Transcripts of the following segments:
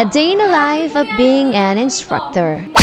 A day in the life of being an instructor.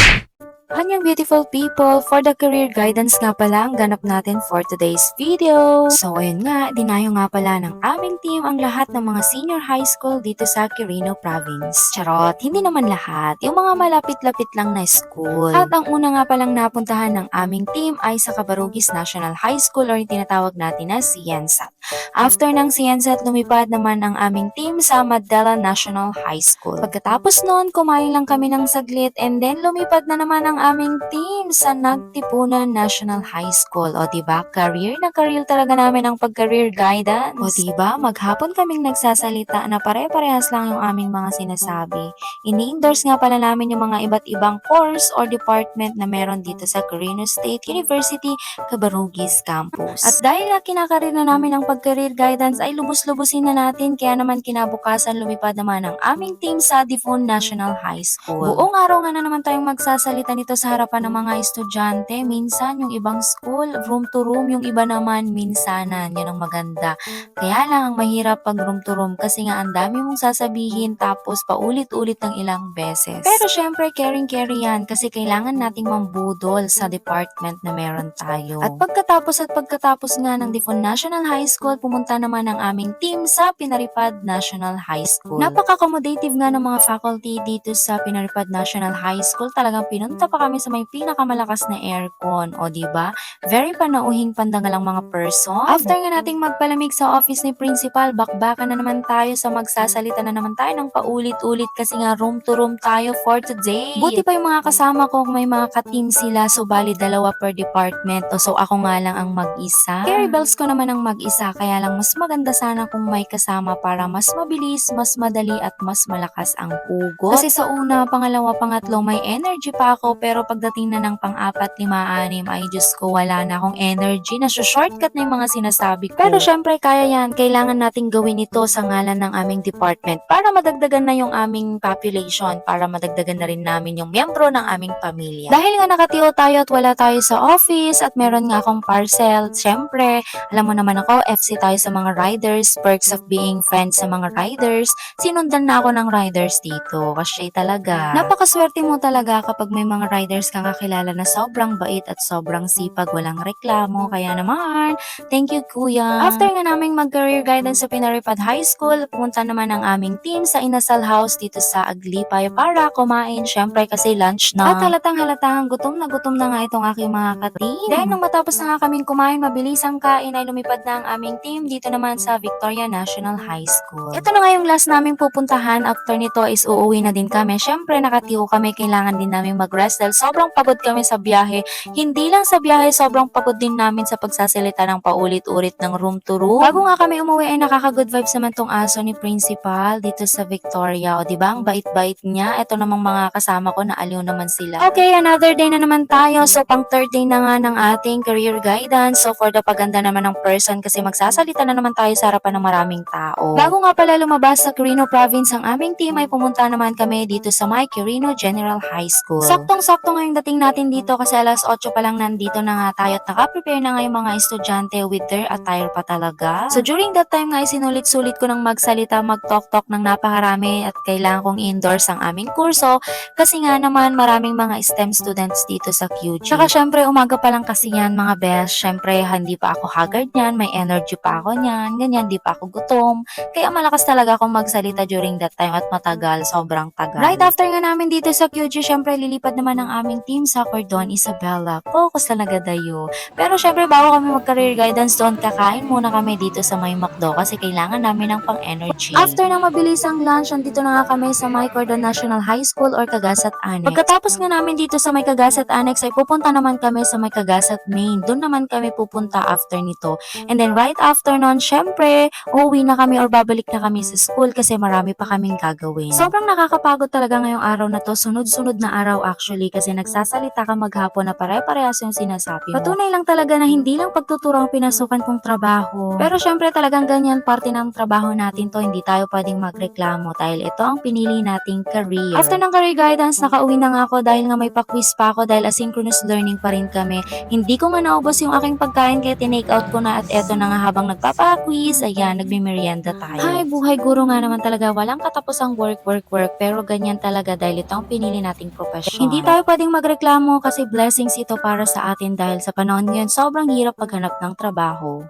Anyang beautiful people, for the career guidance nga pala ang ganap natin for today's video. So ayun nga, dinayo nga pala ng aming team ang lahat ng mga senior high school dito sa Quirino Province. Charot, hindi naman lahat, yung mga malapit-lapit lang na school. At ang una nga palang napuntahan ng aming team ay sa Cabarugis National High School or yung tinatawag natin na Siensat. After ng Siensat, lumipad naman ang aming team sa Madela National High School. Pagkatapos noon, kumain lang kami ng saglit and then lumipad na naman ang aming team sa Nagtipunan National High School. O diba, career na career talaga namin ang pag-career guidance. O diba, maghapon kaming nagsasalita na pare-parehas lang yung aming mga sinasabi. Ini-endorse nga pala namin yung mga iba't ibang course or department na meron dito sa Quirino State University, Cabarugis Campus. At dahil nga kinakarir na namin ang pag-career guidance ay lubos-lubusin na natin kaya naman kinabukasan lumipad naman ang aming team sa Difon National High School. Buong araw nga na naman tayong magsasalita nito sa harapan ng mga estudyante. Minsan yung ibang school, room to room, yung iba naman minsanan. Yan ang maganda. Kaya lang ang mahirap pag room to room kasi nga ang dami mong sasabihin tapos paulit-ulit ng ilang beses. Pero syempre, caring-carry yan kasi kailangan nating mambudol sa department na meron tayo. At pagkatapos at pagkatapos nga ng Difon National High School, pumunta naman ang aming team sa Pinaripad National High School. Napaka-accommodative nga ng mga faculty dito sa Pinaripad National High School. Talagang pinunta pa kami sa may pinakamalakas na aircon. O di ba? Very panauhing pandangalang mga person. After nga nating magpalamig sa office ni principal, bakbakan na naman tayo sa magsasalita na naman tayo ng paulit-ulit kasi nga room to room tayo for today. Buti pa yung mga kasama ko may mga ka-team sila so bali dalawa per department o so ako nga lang ang mag-isa. Carry bells ko naman ang mag-isa kaya lang mas maganda sana kung may kasama para mas mabilis, mas madali at mas malakas ang hugot. Kasi sa una, pangalawa, pangatlo may energy pa ako pero pagdating na ng pang-apat, lima, anim ay Diyos ko wala na akong energy na shortcut na yung mga sinasabi ko. Pero syempre kaya yan, kailangan nating gawin ito sa ngalan ng aming department para madagdagan na yung aming population, para madagdagan na rin namin yung miyembro ng aming pamilya. Dahil nga nakatiyo tayo at wala tayo sa office at meron nga akong parcel, syempre, alam mo naman ako, FC tayo sa mga riders, perks of being friends sa mga riders, sinundan na ako ng riders dito kasi talaga. Napakaswerte mo talaga kapag may mga riders kang kakilala na sobrang bait at sobrang sipag, walang reklamo, kaya naman, thank you kuya. After nga naming mag-career guidance sa Pinaripad High School, pumunta naman ang aming team sa Inasal House dito sa Aglipay para kumain, syempre kasi lunch na. At halatang halatang gutom na gutom na nga itong aking mga ka-team. Then nung matapos na nga kaming kumain, mabilis ang kain ay lumipad na ang aming team dito naman sa Victoria National High School. Ito na nga yung last naming pupuntahan. After nito is uuwi na din kami. Syempre nakatiyo kami, kailangan din namin mag-rest dahil sobrang pagod kami sa biyahe. Hindi lang sa biyahe, sobrang pagod din namin sa pagsasalita ng paulit-ulit ng room to room. Bago nga kami umuwi ay nakaka-good vibes naman tong aso ni Principal dito sa Victoria. O diba, ang bait-bait niya. Ito namang mga kasama ko na aliw naman sila. Okay, another day na naman tayo. So pang third day na nga ng ating career guidance. So for the paganda naman ng person kasi magsasalita na naman tayo sa harapan ng maraming tao. Bago nga pala lumabas sa Quirino Province ang aming team ay pumunta naman kami dito sa my Quirino General High School. Saktong-sakto ngayong dating natin dito kasi alas 8 pa lang nandito na nga tayo at nakaprepare na nga yung mga estudyante with their attire pa talaga. So during that time nga ay sinulit-sulit ko ng magsalita, mag-talk-talk ng napakarami at kailangan kong i-endorse ang aming kurso kasi nga naman maraming mga STEM students dito sa QG. Tsaka syempre umaga pa lang kasi yan mga best. Syempre hindi pa ako haggard niyan, may energy pa ako niyan, ganyan, di pa ako gutom. Kaya malakas talaga akong magsalita during that time at matagal, sobrang tagal. Right after nga namin dito sa QG, syempre lilipad naman ang aming team sa Cordon Isabella. Focus talaga dayo. Pero syempre bago kami mag-career guidance doon, kakain muna kami dito sa may McDo kasi kailangan namin ng pang-energy. After ng mabilis ang lunch, andito na nga kami sa may Cordon National High School or Kagasat Annex. Pagkatapos nga namin dito sa may Kagasat Annex ay pupunta naman kami sa may Kagasat Main. Doon naman kami pupunta after nito. And then right after nun, syempre, uuwi na kami or babalik na kami sa school kasi marami pa kaming gagawin. Sobrang nakakapagod talaga ngayong araw na to. Sunod-sunod na araw actually kasi nagsasalita ka maghapon na pare-parehas yung sinasabi mo. Patunay lang talaga na hindi lang pagtuturo ang pinasukan kong trabaho. Pero syempre talagang ganyan parte ng trabaho natin to, hindi tayo pwedeng magreklamo dahil ito ang pinili nating career. After ng career guidance, nakauwi na nga ako dahil nga may pa-quiz pa ako dahil asynchronous learning pa rin kami. Hindi ko nga naubos yung aking pagkain kaya tinake out ko na at eto na nga habang nagpapa-quiz, ayan, nagme-merienda tayo. Ay, buhay guro nga naman talaga, walang katapusang work, work, work, pero ganyan talaga dahil ito ang pinili nating profesyon. Hindi tayo pwedeng magreklamo kasi blessings ito para sa atin dahil sa panahon ngayon sobrang hirap maghanap ng trabaho.